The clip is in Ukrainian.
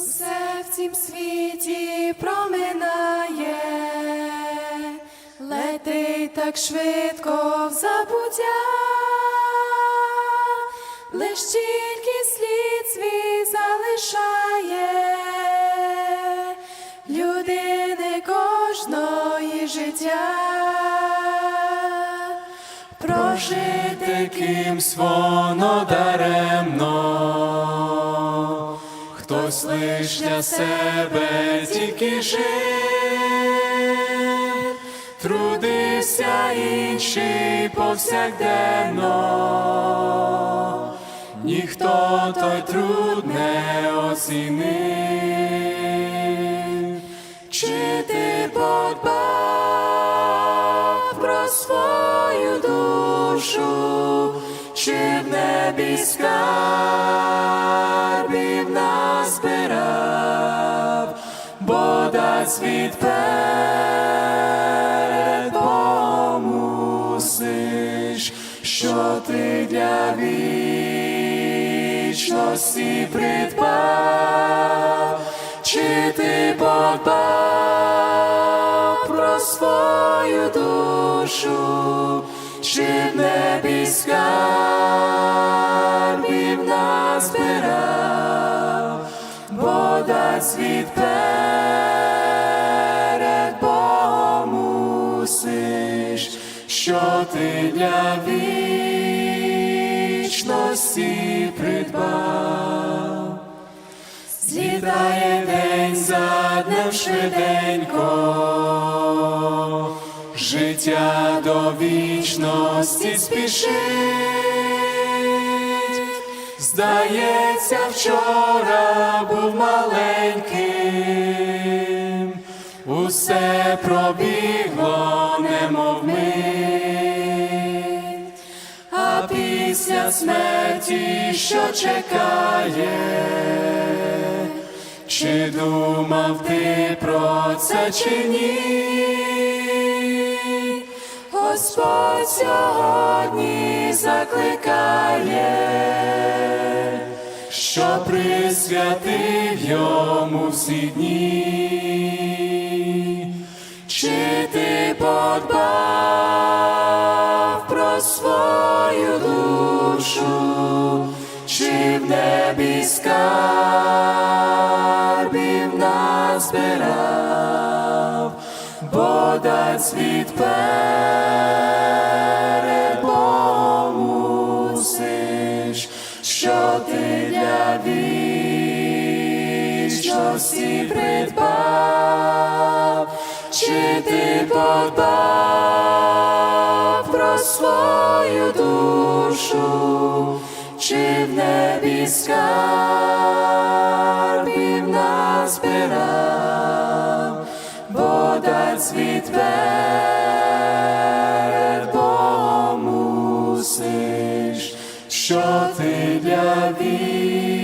Усе в цім світі проминає, летить так швидко в забуття, лиш тільки слід свій залишає. Людини кожної життя. Прожити кимсь воно даремно, хтось лиш для себе тільки жив, трудився інший повсякденно, ніхто той труд не оцінив. Чи ти подбав про свою душу, чи в небі скарбів бо дасть світ перед що ти для вічності придбав, чи ти подбав про свою душу, чи в небі скарбів назбирав, бо дасть світ що ти для вічності придбав. Злітає день за днем швиденько, життя до вічності спішить. Здається, вчора був маленьким, усе пробігло, після смерті, що чекає, чи думав ти про це чи ні? Господь сьогодні закликає, що присвятив йому всі дні. Чи ти подбав душу, чи в небі скарбів назбирав, бо дасть світ перед Богом що ти для вічності придбав, чи ти подбав свою душу, чи в небі скарбів назбирав, бо дасть світ перед мусиш, що ти для вічності.